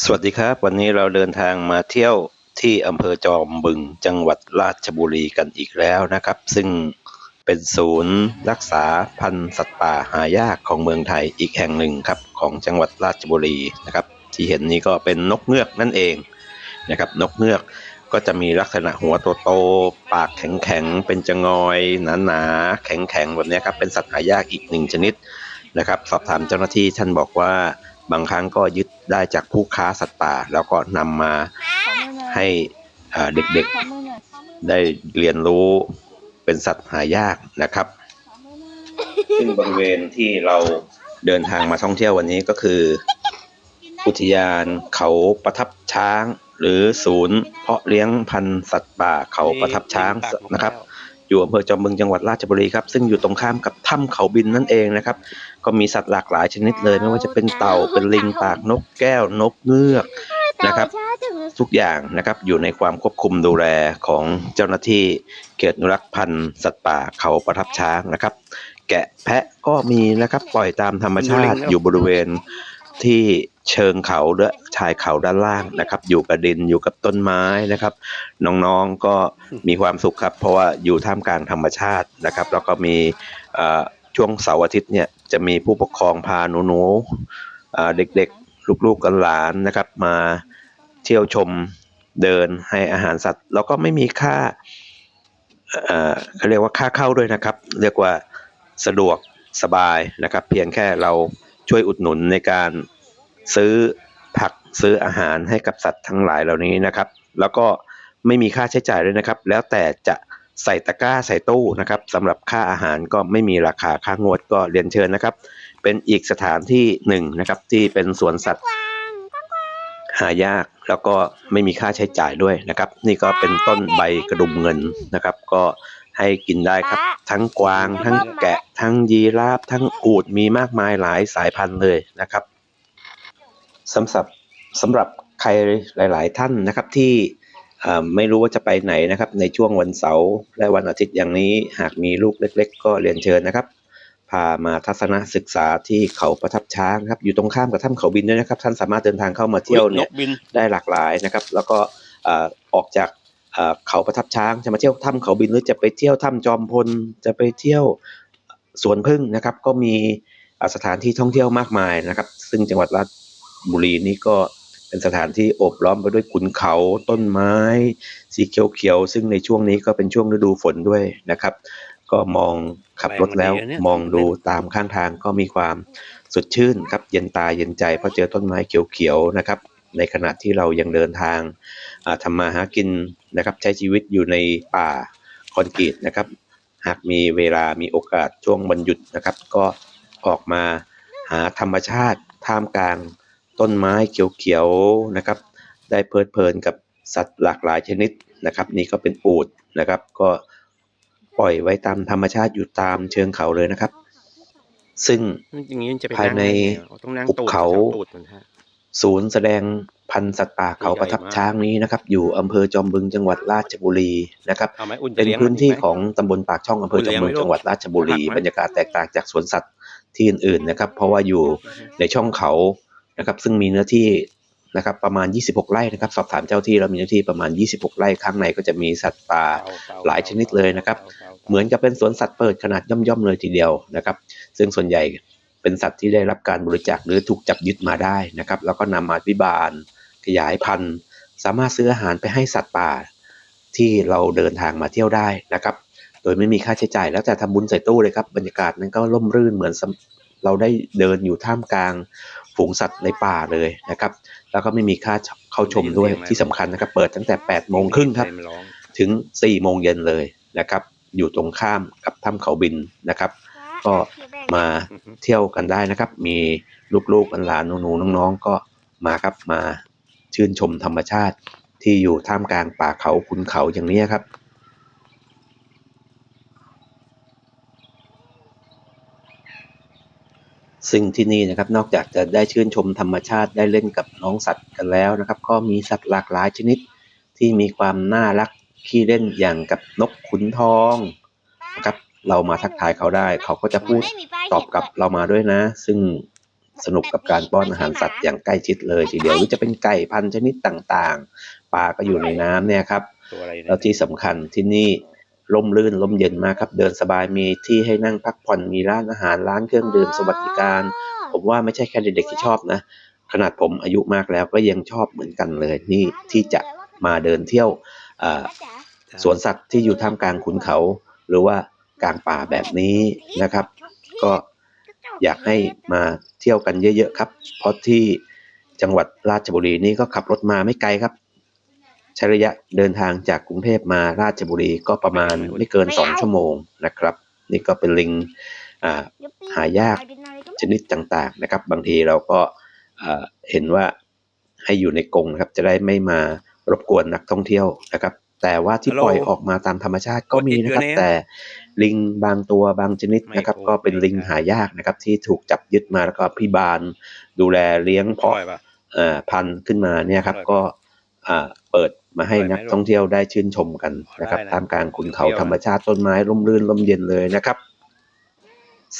สวัสดีครับ วันนี้เราเดินทางมาเที่ยวที่อำเภอจอมบึงจังหวัดราชบุรีกันอีกแล้วนะครับ ซึ่งเป็นศูนย์รักษาพันธุ์สัตว์ป่าหายากของเมืองไทยอีกแห่งหนึ่งครับของจังหวัดราชบุรีนะครับ ที่เห็นนี้ก็เป็นนกเงือกนั่นเองนะครับ นกเงือกก็จะมีลักษณะหัวโตๆปากแข็งๆเป็นจงอยหนาๆแข็งๆแบบนี้ครับเป็นสัตว์หายากอีกหนึ่งชนิดนะครับ สอบถามเจ้าหน้าที่ท่านบอกว่า บางครั้งก็ยึดได้จากผู้ค้าสัตว์ป่า แล้วก็นำมาให้เด็กๆได้เรียนรู้เป็นสัตว์หายากนะครับ ซึ่งบริเวณที่เราเดินทางมาท่องเที่ยววันนี้ก็คือ อุทยานเขาประทับช้าง หรือศูนย์ เพาะเลี้ยงพันธุ์สัตว์ป่าเขาประทับช้างนะครับ อยู่อำเภอจอมบึงจังหวัดราชบุรีครับ ซึ่งอยู่ตรงข้ามกับถ้ำเขาบินนั่นเองนะครับ ก็มีสัตว์หลากหลายชนิดเลย ไม่ว่าจะเป็นเต่าเป็นลิงปากนกแก้วนกเงือกนะครับ ทุกอย่างนะครับอยู่ในความควบคุมดูแลของเจ้าหน้าที่เขตอนุรักษ์พันธุ์สัตว์ป่าเขาประทับช้างนะครับ แกะแพะก็มีนะครับปล่อยตามธรรมชาติอยู่บริเวณที่เชิงเขาและชายเขาด้านล่างนะครับ อยู่กับดินอยู่กับต้นไม้นะครับ น้องๆก็มีความสุขครับ เพราะว่าอยู่ท่ามกลางธรรมชาตินะครับ แล้วก็มีเอ่อช่วงเสาร์อาทิตย์เนี่ย จะมีผู้ปกครองพาหนูๆเด็กๆ ลูกๆกันหลานนะครับ มาเที่ยวชมเดินให้อาหารสัตว์ แล้วก็ไม่มีค่าเอ่อเขาเรียกว่าค่าเข้าด้วยนะครับ เรียกว่าสะดวกสบายนะครับ เพียงแค่เราช่วยอุดหนุนในการซื้อผักซื้ออาหารให้กับสัตว์ทั้งหลายเหล่านี้นะครับ แล้วก็ไม่มีค่าใช้จ่ายด้วยนะครับ แล้วแต่จะ ใส่ตะกร้าใส่ตู้นะครับสำหรับค่าอาหารก็ไม่มีราคาค่างวดก็เรียนเชิญนะครับ เป็นอีกสถานที่หนึ่งนะครับที่เป็นสวนสัตว์หายากแล้วก็ไม่มีค่าใช้จ่ายด้วยนะครับ นี่ก็เป็นต้นใบกระดุมเงินนะครับ ก็ให้กินได้ครับ ทั้งกวาง ทั้งแกะ ทั้งยีราฟทั้งอูฐมีมากมายหลายสายพันธุ์เลยนะครับสำหรับสำหรับใครหลาย ๆ ท่านนะครับที่ ไม่รู้ว่าจะไปไหนนะครับ ในช่วงวันเสาร์และวันอาทิตย์อย่างนี้หากมีลูกเล็ก ๆ ก็เรียนเชิญนะครับ พามาทัศนศึกษาที่เขาประทับช้างครับ อยู่ตรงข้ามกับถ้ำเขาบินด้วยนะครับ ท่านสามารถเดินทางเข้ามาเที่ยวเนี่ยกบินได้หลากหลายนะครับ แล้วก็เอ่อออกจากเอ่อเขาประทับช้างจะมาเที่ยวถ้ำเขาบินหรือจะไปเที่ยวถ้ำจอมพลจะไปเที่ยวสวนพึ่งนะครับ ก็มีเอ่อสถานที่ท่องเที่ยวมากมายนะครับ ซึ่งจังหวัดราชบุรีนี่ก็ เป็นสถานที่โอบล้อมไปด้วยขุนเขาต้นไม้ สีเขียวๆซึ่งในช่วงนี้ก็เป็นช่วงฤดูฝนด้วยนะครับ ก็มองขับรถแล้วแปลกดีนะเนี่ยมองดูตามข้างทางก็มีความสดชื่นครับเย็นตาเย็นใจเพราะเจอต้นไม้เขียวๆนะครับ ในขณะที่เรายังเดินทางอ่าทำมาหากินนะครับ ใช้ชีวิตอยู่ในป่าคอนกรีตนะครับ หากมีเวลามีโอกาสช่วงวันหยุดนะครับ ก็ออกมาหาธรรมชาติท่ามกลาง ต้นไม้เขียวๆนะครับ ได้เพลิดเพลินกับสัตว์หลากหลายชนิดนะครับ นี่ก็เป็นอูฐนะครับ ก็ปล่อยไว้ตามธรรมชาติอยู่ตามเชิงเขาเลยนะครับ ซึ่งอย่างนี้จะไปภายในงได้ไงอะต้องนั่งภูตูดเขาจับตูดมันฮะศูนย์แสดงพันธุ์สัตว์ป่าเขาประทับช้างนี้นะครับ อยู่อำเภอจอมบึงจังหวัดราชบุรีนะครับเอาไหมอุ่นจะเป็นเลี้ยงพื้นที่มักไหมของตำบลปากช่องอำเภอจอมบึงจังหวัดราชบุรีหักไหมบรรยากาศแตกต่างจากสวนสัตว์ที่อื่นๆนะครับ เพราะว่าอยู่ในช่องเขา นะครับ ซึ่งมีเนื้อที่นะครับประมาณ 26 ไร่นะครับ สอบถามเจ้าที่แล้วมีเนื้อที่ประมาณ 26 ไร่ข้างในก็จะมีสัตว์ป่าหลายชนิดเลยนะครับ เหมือนกับเป็นสวนสัตว์เปิดขนาดย่อมๆเลยทีเดียวนะครับ ซึ่งส่วนใหญ่เป็นสัตว์ที่ได้รับการบริจาคหรือถูกจับยึดมาได้นะครับ แล้วก็นำมาวิบาล ขยายพันธุ์ สามารถซื้ออาหารไปให้สัตว์ป่า ที่เราเดินทางมาเที่ยวได้นะครับ โดยไม่มีค่าใช้จ่ายแล้วแต่ทำบุญใส่ตู้เลยครับบรรยากาศนั้นก็ร่มรื่นเหมือนสำเราได้เดินอยู่ท่ามกลาง ฝูงสัตว์ในป่าเลยนะครับ แล้วก็ไม่มีค่าเข้าชมด้วยที่สำคัญนะครับ เปิดตั้งแต่8โมงครึ่งครับมันร้องถึง4โมงเย็นเลยนะครับ อยู่ตรงข้ามกับถ้ำเขาบินนะครับ ก็มาเที่ยวกันได้นะครับ มีลูกๆหลานๆหนูๆน้องๆ ก็มาครับมาชื่นชมธรรมชาติที่อยู่ท่ามกลางป่าเขาขุนเขาอย่างนี้ครับ ซึ่งที่นี่นะครับนอกจากจะได้ชื่นชมธรรมชาติได้เล่นกับน้องสัตว์กันแล้วนะครับ ก็มีสัตว์หลากหลายชนิดที่มีความน่ารักขี้เล่นอย่างกับนกขุนทองนะครับเรามาทักทายเขาได้ เขาก็จะพูดตอบกลับเรามาด้วยนะ ซึ่งสนุกกับการป้อนอาหารสัตว์อย่างใกล้ชิดเลยทีเดียวหรือจะเป็นไก่พันธุ์ชนิดต่างๆปลาก็อยู่ในน้ำเนี่ยครับตัวอะไรเนี่ยแล้วที่สำคัญที่นี่ ร่มรื่นร่มเย็นมากครับ เดินสบายมีที่ให้นั่งพักผ่อนมีร้านอาหารร้านเครื่องดื่มสวัสดิการ ผมว่าไม่ใช่แค่เด็กๆที่ชอบนะ ขนาดผมอายุมากแล้วก็ยังชอบเหมือนกันเลยนี่ที่จะมาเดินเที่ยวอ่าสวนสัตว์ที่อยู่ท่ามกลางขุนเขา หรือว่ากลางป่าแบบนี้นะครับ ก็อยากให้มาเที่ยวกันเยอะๆครับ เพราะที่จังหวัดราชบุรีนี่ก็ขับรถมาไม่ไกลครับ ใช้ระยะเดินทางจากกรุงเทพมาราชบุรีก็ประมาณไม่เกิน 2 ชั่วโมงนะครับ นี่ก็เป็นลิงอ่าหายากชนิดต่างๆนะครับ บางทีเราก็เอ่อเห็นว่าให้อยู่ในกรงนะครับ จะได้ไม่มารบกวนนักท่องเที่ยวนะครับ แต่ว่าที่ปล่อยออกมาตามธรรมชาติก็มีนะครับ แต่ลิงบางตัวบางชนิดนะครับ ก็เป็นลิงหายากนะครับ ที่ถูกจับยึดมาแล้วก็พิบาลดูแลเลี้ยงอเพาะร่อยปะเอ่อพันธุ์ขึ้นมาเนี่ยครับอร่อยก็อ่าเปิด มาให้อร่อยไหมนักท่องเที่ยวได้ชื่นชมกันนะครับได้นะท่ามกลางขุนเขาเปรี้ยวนะธรรมชาติต้นไม้ร่มรื่นร่มเย็นเลยนะครับ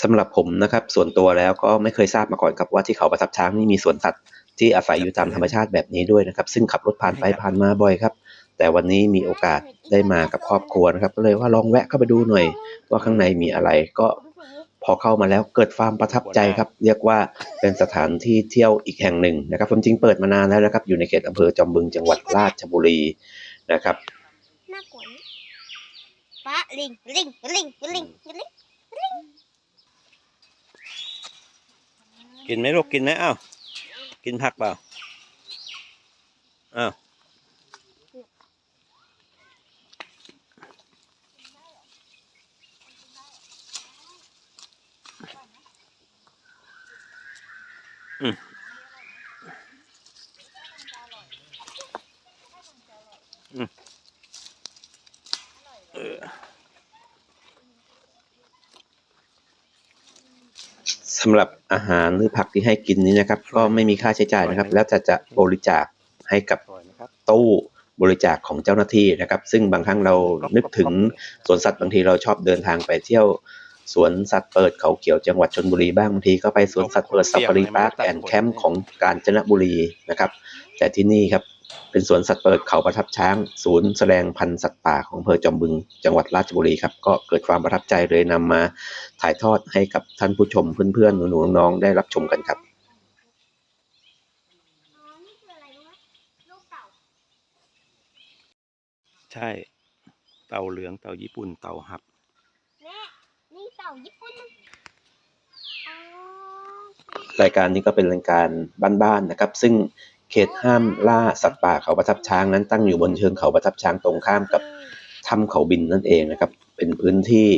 สำหรับผมนะครับ ส่วนตัวแล้วก็ไม่เคยทราบมาก่อนครับว่าที่เขาประทับช้างนี่มีสวนสัตว์ที่อาศัยอยู่ตามธรรมชาติแบบนี้ด้วยนะครับ ซึ่งขับรถผ่านไปผ่านมาบ่อยครับ แต่วันนี้มีโอกาสได้มากับครอบครัวนะครับ ก็เลยว่าลองแวะเข้าไปดูหน่อย ว่าข้างในมีอะไรก็ พอเข้ามาแล้วเกิดความประทับใจครับ เรียกว่าเป็นสถานที่เที่ยวอีกแห่งหนึ่งนะครับความจริงเปิดมานานแล้วนะครับ อยู่ในเขตอำเภอจอมบึงจังหวัดราชบุรีนะครับน่ากลัวนี่ป้าลิงลิงลิงลิงลิงกินไหมลูกกินไหมอ้าวกินผักเปล่าอ้าวอืมอืมเออ สำหรับอาหารหรือผักที่ให้กินนี้นะครับ ก็ไม่มีค่าใช้จ่ายนะครับ แล้วจะจะบริจาคให้กับอร่อยไหมครับตู้บริจาคของเจ้าหน้าที่นะครับ ซึ่งบางครั้งเรานึกถึงสวนสัตว์บางทีเราชอบเดินทางไปเที่ยวสวนสัตว์เปิดเขาเขียวจังหวัดชนบุรีบ้างบางทีก็ไปสวนสัตว์เปิดซาฟารีพาร์คแอนด์แคมป์ของกาญจนบุรีนะครับ แต่ที่นี่ครับ เป็นสวนสัตว์เปิดเขาประทับช้าง ศูนย์แสดงพันธุ์สัตว์ป่าของอำเภอจอมบึง จังหวัดราชบุรีครับ ก็เกิดความประทับใจเลยนำมาถ่ายทอดให้กับท่านผู้ชมเพื่อนๆ หนูๆน้องๆได้รับชมกันครับอ๋อนี่คืออะไรรู้ไหมลูกเต่าใช่ เต่าเหลืองเต่าญี่ปุ่นเต่าหับแม่นี่เต่าญี่ปุ่นนะอ๋อรายการนี้ก็เป็นรายการบ้านๆนะครับ ซึ่ง เขตห้ามล่าสัตว์ป่าเขาประทับช้างนั้นตั้งอยู่บนเชิงเขาประทับช้างตรงข้ามกับถ้ำเขาบินนั่นเองนะครับ เป็นพื้นที่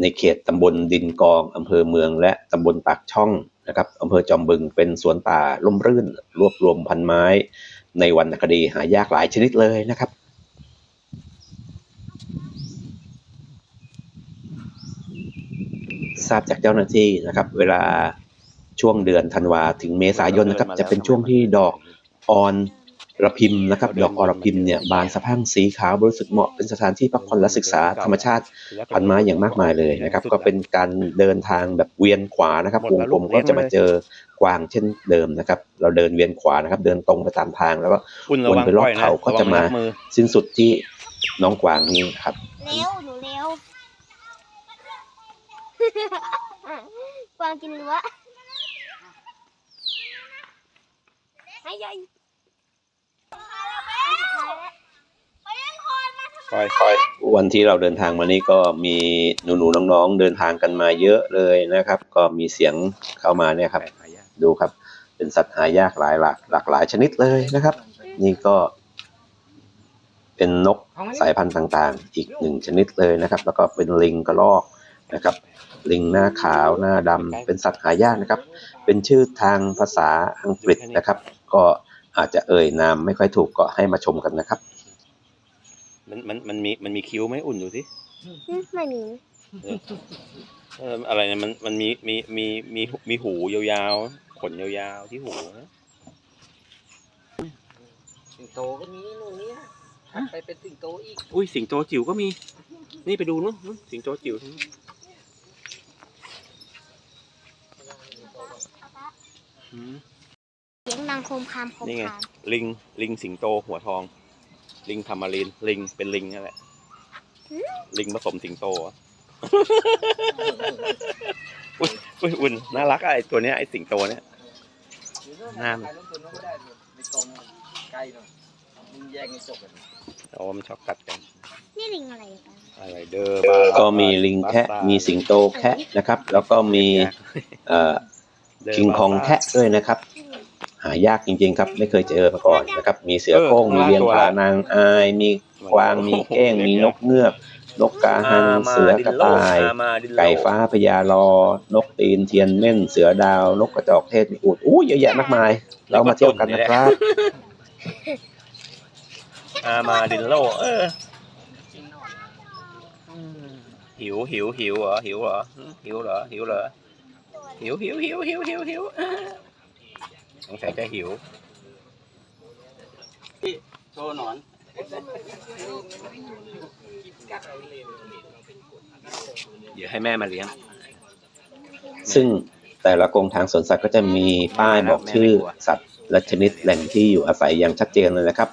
ในเขตตำบลดินกองอำเภอเมือง และตำบลปากช่องนะครับอำเภอจอมบึงเป็นสวนป่าร่มรื่น รวบรวมพันไม้ ในวรรณคดีหายากหลายชนิดเลยนะครับทราบจากเจ้าหน้าที่นะครับ เวลาช่วงเดือนธันวาถึงเมษายนนะครับ จะเป็นช่วงที่ดอก ออนระพิมนะครับดอกอรพิมเนี่ยบานสะพรั่งสีขาวบริสุทธิ์เหมาะเป็นสถานที่พักผ่อนและศึกษาธรรมชาติพันไม้อย่างมากมายเลยนะครับ ก็เป็นการเดินทางแบบเวียนขวานะครับวงกลมก็จะมาเจอกวางเช่นเดิมนะครับ เราเดินเวียนขวานะครับ เดินตรงไปตามทางแล้วก็คุณระวังวนไปรอบก้อยนะเขาก็จะมาระวังนมือสิ้นสุดที่น้องกวางนี่ครับเร็วหนูเร็วกวางกินรั้ว ไอ้ยัยปล่อยวันที่เราเดินทางมานี่ก็มีหนูๆน้องๆเดินทางกันมาเยอะเลยนะครับ ก็มีเสียงเข้ามาเนี่ยครับหายากดูครับ เป็นสัตว์หายากหลายหลากหลากหลายชนิดเลยนะครับ นี่ก็ เป็นนกสายพันธุ์ต่างๆ อีกหนึ่งชนิดเลยนะครับ แล้วก็เป็นลิงกระรอก นะครับลิงหน้าขาวหน้าดำเป็นสัตว์หายากนะครับ เป็นชื่อทางภาษาอังกฤษนะครับ ก็อาจจะเอ่ยนามไม่ค่อยถูกก็ให้มาชมกันนะครับ มันมันมันมีมันมีคิ้วไหมอุ่นดูสิไม่มีเอออะไรเนี่ยมันมันมีมีมีมีมีหูยาวๆขนยาวๆที่หูนะสิงโตก็มีนู่นนี่ถัดไปเป็นสิงโตอีก อุ้ยสิงโตจิ๋วก็มี นี่ไปดูนู้นนู้นสิงโตจิ๋วทั้งนู้น เสียงดังโคมคามโคมนี่ไงคามลิงลิงสิงโตหัวทอง ลิงทามารีนลิงเป็นลิงนั่นแหละลิงผสมสิงโตอะอุ้ยอุ้ยอุ่นน่ารักอะไอตัวเนี้ยไอสิงโตเนี้ยห้ามถ่ายรูปตัวนู้นก็ได้ไม่ตรงใกล้หน่อยมึงแยกไม่จบกันแต่ว่ามันชอบกัดกัน นี่ลิงอะไรกันอะไรเดอร์บาก็มีลิงแคะมีสิงโตแคะนะครับ แล้วก็มีเอ่อเดร์ คิงคองแคะด้วยนะครับ หายากจริงๆครับ ไม่เคยเจอมาก่อนนะครับ มีเสือโคร่งมีเลียงผานางอาย มีกวางมีเก้ง มีนกเงือก นกกาหันเสือกระต่ายอามาดินโลไก่ฟ้าพญารอนกตีนเทียนเม่นเสือดาว นกกระจอกเทศมีอูดอู้เยอะแยะมากมาย เรามาเที่ยวกันนะครับอามาดินโลเออหิวหิวหิวเหรอหิวเหรอหิวเหรอหิวเหรอ หิวหิวหิวหิวหิวหิวสงสัยจะหิวโชว์หนอนเดี๋ยวให้แม่มาเลี้ยง ซึ่งแต่ละกรงทางสวนสัตว์ก็จะมีป้ายบอกชื่อสัตว์และชนิดแหล่งที่อยู่อาศัยอย่างชัดเจนเลยนะครับ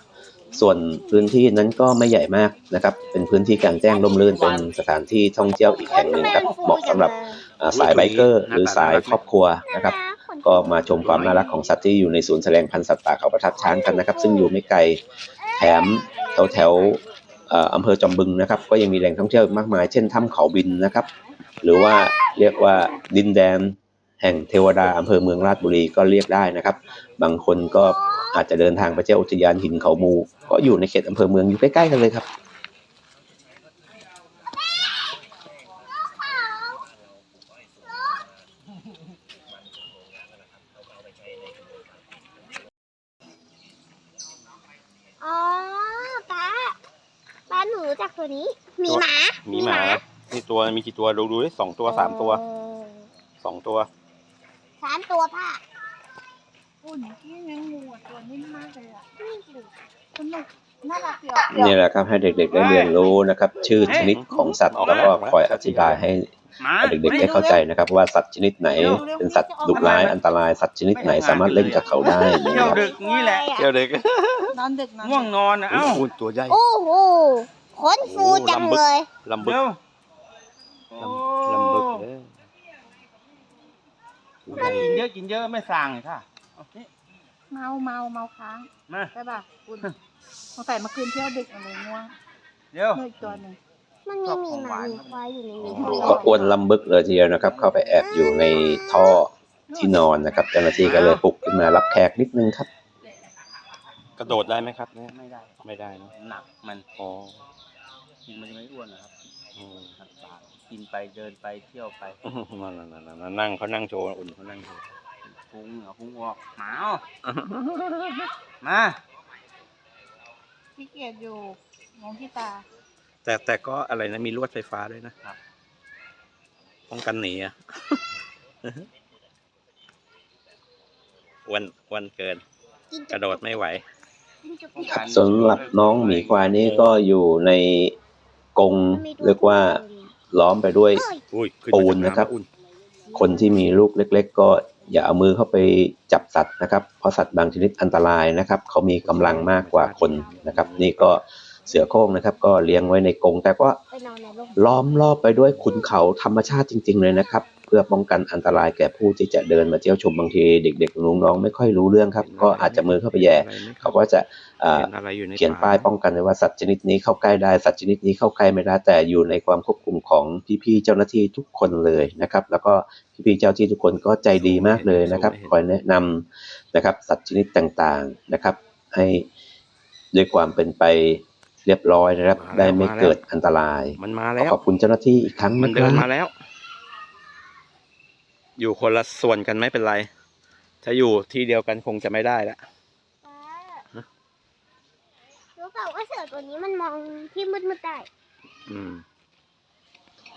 ส่วนพื้นที่นั้นก็ไม่ใหญ่มากนะครับ เป็นพื้นที่กลางแจ้งร่มรื่นเป็นสถานที่ท่องเที่ยวอีกแห่งหนึ่งครับเหมาะสำหรับอ่า สายไบเกอร์หรือสายครอบครัวนะครับ ก็มาชมความน่ารักของสัตว์ที่อยู่ในศูนย์แสดงพันธุ์สัตว์ป่าเขาประทับช้างกันนะครับ ซึ่งอยู่ไม่ไกลแถมแถวแถวๆเอ่ออำเภอจอมบึงนะครับ ก็ยังมีแหล่งท่องเที่ยวอีกมากมาย เช่นถ้ำเขาบินนะครับ หรือว่าเรียกว่าดินแดนแห่งเทวดาอำเภอเมืองราชบุรีก็เรียกได้นะครับ บางคนก็อาจจะเดินทางไปเที่ยวอุทยานหินเขามู ก็อยู่ในเขตอำเภอเมืองอยู่ใกล้ๆกันเลยครับ อ๋อป้าป้าหนูรู้จักตัวนี้หมีหมา มีหมามี ตัวมีกี่ตัวดูดูดิสองตัวสามตัวเออสองตัวสามตัวพ่ออุ่นที่เลี้ยงงูอะตัวนิ่มมากเลยอะนี่สิสนุกน่ารักเดียวนี่แหละครับให้เด็กๆได้เรียนรู้นะครับ ชื่อชนิดของสัตว์แล้วก็คอยอธิบายให้เด็กๆได้เข้าใจนะครับ ว่าสัตว์ชนิดไหนเป็นสัตว์ดุร้ายอันตรายสัตว์ชนิดไหนสามารถเล่นกับเขาได้นะเที่คยวรับดึกนี่แหละเจ้าเด็กนอนดึกนอนง่วงนอนนะเอ้าอุ้ยตัวใหญ่โอ้โหขนฟูจังเลยลำบึกเร็ว ลำลำบึกเลยกินเยอะกินเยอะไม่สั่งเลยค่ะเอานี่เมาเมาเมาค้างมาใช่ป่ะอุ่นสงสัยเมื่อคืนเที่ยวดึกอะไรง่วงเร็วเมื่ออีกตัวหนึ่งมันมีหมีหมาหมีควายอยู่ในนี้ก็อ้วนลำบึกเลยทีเดียวนะครับ เข้าไปแอบอยู่ในท่อที่นอนนะครับเจ้าหน้าที่ก็เลยปลุกขึ้นมารับแขกนิดนึงครับ กระโดดได้ไหมครับเนี่ยไม่ได้ไม่ได้เนอะหนักมันอ๋อกินมันจะไม่อ้วนนะครับอืมหนักปา กกินไปเดินไปเที่ยวไปนั่นนั่นนั่นนั่นนั่งเขานั่งโชว์อุ่นเขานั่งโชว์พุงเอาพุงออกหมาเอามาขี้เกียจอยู่มองที่ตา แต่แต่ก็อะไรนะมีลวดไฟฟ้าด้วยนะครับป้องกันหนีอะอ้วันอ้วันเกินกิน กระโดดไม่ไหวกินจุ๊บครับสำหรับน้องหมีควายนี่ก็อยู่ในกรงเรียกว่า ล้อมไปด้วยเอ้ยอุ้ยขึ้ปูมานจากนะครับำอุ่นคนที่มีลูกเล็ก ๆ ก็อย่าเอามือเข้าไปจับสัตว์นะครับ เพราะสัตว์บางชนิดอันตรายนะครับ เขามีกำลังมากกว่าคนนะครับ นี่ก็เสือโคร่งนะครับ ก็เลี้ยงไว้ในกรงแต่ก็ไปนอนในร่มล้อมรอบไปด้วยขุนเขาธรรมชาติจริง ๆ เลยนะครับเพื่อป้องกันอันตรายแก่ผู้ที่จะเดินมาเที่ยวชมบางทีเด็กๆน้องๆไม่ค่อยรู้เรื่องครับ ก็อาจจะมือเข้าไปแย่เขาก็จะอ่าเขียนอะไรอยู่ในเขียนป้ายป้องกันไว้ว่าสัตว์ชนิดนี้เข้าใกล้ได้สัตว์ชนิดนี้เข้าใกล้ไม่ได้แต่อยู่ในความควบคุมของพี่ๆเจ้าหน้าที่ทุกคนเลยนะครับ แล้วก็พี่ๆเจ้าหน้าที่ทุกคนก็ใจดีมากเลยนะครับคอยแนะนำนะครับ สัตว์ชนิดต่างๆนะครับ ให้ด้วยความเป็นไปเรียบร้อยนะครับ ได้ไม่เกิดอันตราย มันมาขอแล้วขอบคุณเจ้าหน้าที่อีกครั้งมันนะคเดินรับมาแล้ว อยู่คนละส่วนกันไม่เป็นไร ถ้าอยู่ที่เดียวกันคงจะไม่ได้ละป้ารู้เปล่าว่าเสือตัวนี้มันมองที่มืดๆได้อืม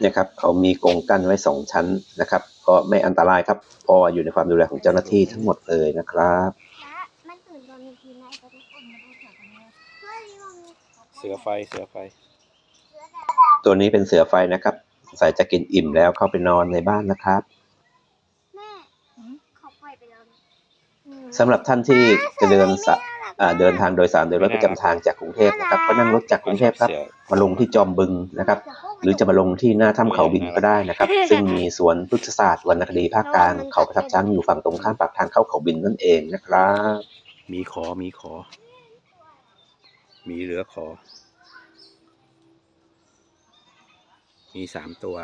นะครับเขามีกรงกั้นไว้สองชั้นนะครับ ก็ไม่อันตรายครับเพราะว่าอยู่ในความดูแลของเจ้าหน้าที่ทั้งหมดเลยนะครับป้ามันตื่นตอนกลางคืนนะไอ้ตัวนี้อุ่นมาดูเสือตัวนี้เฮ้ยมองเสือไฟเสือไฟเสือดตัวนี้เป็นเสือไฟนะครับสงสัยจะกินอิ่มแล้วเข้าไปนอนในบ้านนะครับำแม่เขาปล่อยไปแล้วนะ สำหรับท่านที่จะเดินสะอ่าเดินทางโดยสารโดยรถประจำทางจากกรุงเทพนะครับก็นั่งรถจากกรุงเทพครับมาลงที่จอมบึงนะครับ หรือจะมาลงที่หน้าถ้ำเขาบินก็ได้นะครับ ซึ่งมีสวนพฤกษศาสตร์วรรณคดีภาคกลางเขาประทับช้างอยู่ฝั่งตรงข้ามปากทางเข้าเขาบินนั่นเองนะครับ มีขอมีขอ มีเหลือขอ มีสามตัว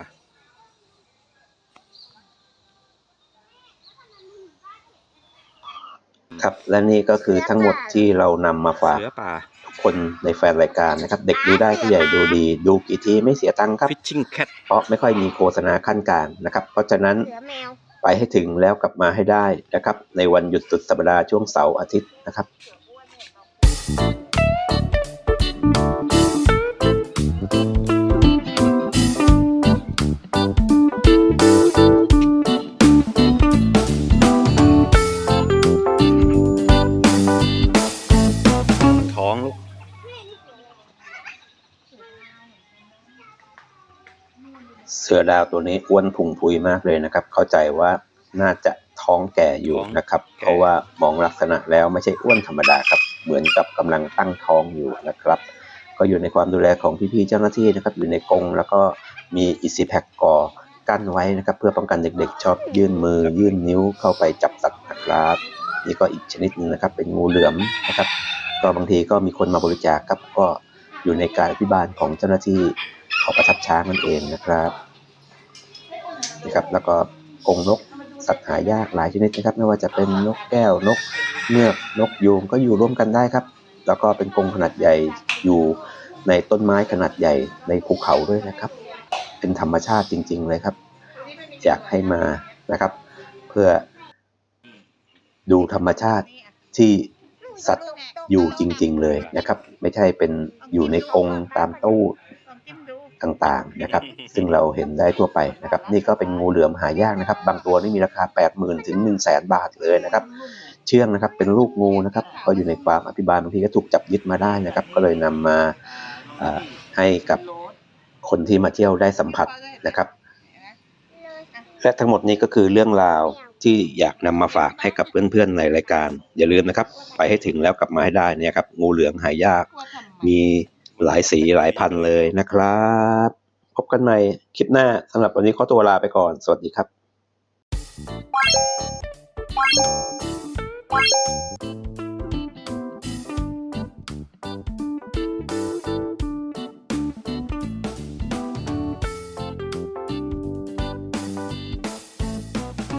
ครับ และนี่ก็คือทั้งหมดที่เรานำมาฝากเสือป่าทุกคนในแฟนรายการนะครับ เด็กดูได้ผู้ใหญ่ดูดี ดูกี่ทีไม่เสียตังค์ครับ fishing cat เพราะไม่ค่อยมีโฆษณาขั้นกลางนะครับ เพราะฉะนั้นเสือแมว ไปให้ถึงแล้วกลับมาให้ได้นะครับ ในวันหยุดสุดสัปดาห์ช่วงเสาร์อาทิตย์นะครับท้ สือดาวตัวนี้อ้วนพุงพุยมากเลยนะครับ เข้าใจว่าน่าจะท้องแก่อยู่นะครับ เพราะว่ามองลักษณะแล้วไม่ใช่อ้วนธรรมดาครับ เหมือนกับกำลังตั้งท้องอยู่นะครับ ก็อยู่ในความดูแลของพี่ๆเจ้าหน้าที่นะครับ อยู่ในกรงแล้วก็มีอิซิแพคกอกั้นไว้นะครับ เพื่อป้องกันเด็กๆ ชอบยื่นมือยื่นนิ้วเข้าไปจับสัตว์นะครับนี่ก็อีกชนิดหนึงนะครับ เป็นงูเหลือมนะครับ ก็บางทีก็มีคนมาบริจาคครับก็อยู่ในการอภิบาลของเจ้าหน้าที่เขาประทับช้างนั่นเองนะครับ นะครับ แล้วก็กรงนกสัตว์หายากหลายชนิดนะครับ ไม่ว่าจะเป็นนกแก้วนกเงือกนกยูงก็อยู่ร่วมกันได้ครับ แล้วก็เป็นกรงขนาดใหญ่อยู่ในต้นไม้ขนาดใหญ่ในภูเขาด้วยนะครับ เป็นธรรมชาติจริง ๆ เลยครับ อยากให้มานะครับ เพื่อดูธรรมชาติที่สัตว์อยู่จริง ๆ เลยนะครับ ไม่ใช่เป็นอยู่ในกรงตามตู้ ต่างๆนะครับ ซึ่งเราเห็นได้ทั่วไปนะครับ นี่ก็เป็นงูเหลือมหายากนะครับ บางตัวนี่มีราคา 80,000ถึง1 0 0 0 0แบาทเลยนะครับ เชื่องนะครับเป็นลูกงูนะครับ ก็อยู่ในความอภิบาลบางทีก็ถูกจับยึดมาได้นะครับ ก็เลยนำมาเอ่อให้กับคนที่มาเที่ยวได้สัมผัสนะครับ และทั้งหมดนี้ก็คือเรื่องราวที่อยากนำมาฝากให้กับเพื่อนๆในรายการ อย่าลืมนะครับ ไปให้ถึงแล้วกลับมาให้ได้เนี่ยครับ งูเหลืองหายากกลัวทำไมมี หลายสีหลายพันเลยนะครับ พบกันใหม่คลิปหน้าสำหรับวันนี้ขอตัวลาไปก่อน สวัสดีครับ